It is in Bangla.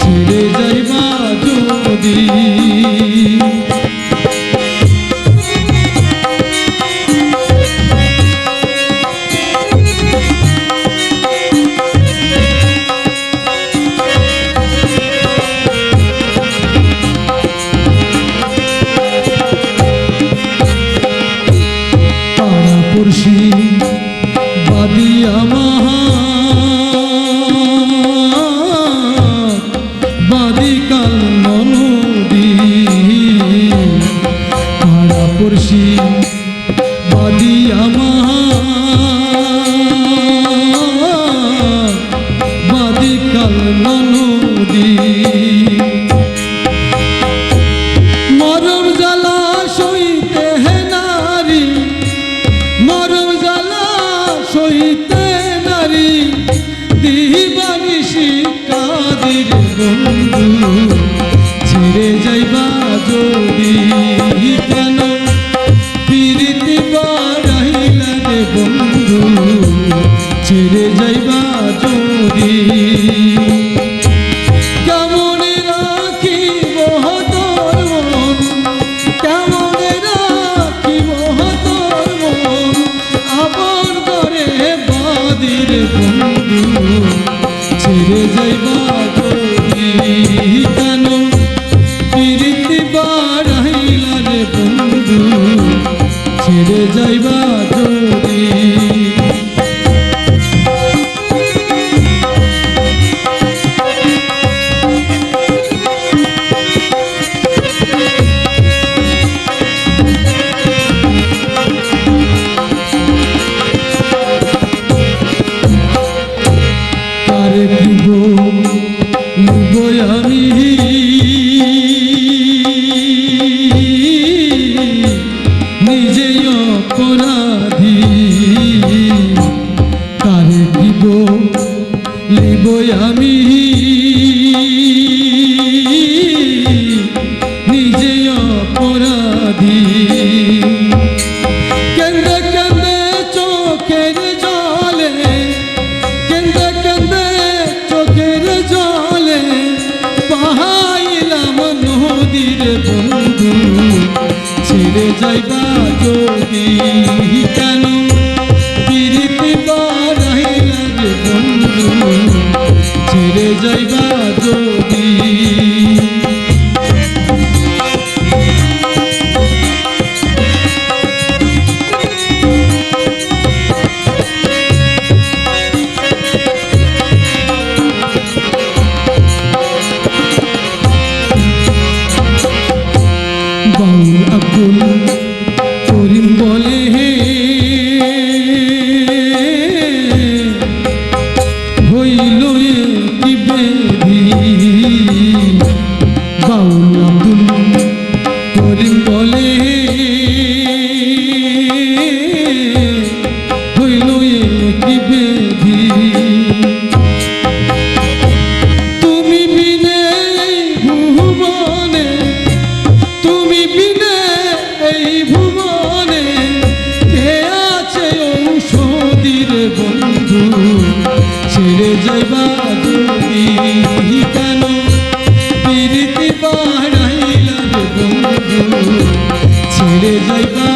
ছেড়ে যাইবা যদি পাড়াপড়শি বাদিকাল ননদী মরম জ্বালা সইতে হে নারী মরম জ্বালা সইতে নারী দিবানিসি কাদের বন্ধু, ছেড়ে যাইবা বাদির বন্ধু ছেড়ে যাইবা যদি কেন? প্রীতি বাড়াইলা রে বন্ধু ছেড়ে যাইবা যদি অপরাধী কেন্দ্রে কেন্দ্রে চোখের জলে, কেন্দ্রে কেন্দ্রে চোখের জলে, পাহাইলাম নদীর বন্ধু, ছেড়ে যাইবা যদি কেন? পিরিতি বাড়াইলাম বন্ধু, ছেড়ে যাইবা বাউল আব্দুল করিম বলে হে Thank you.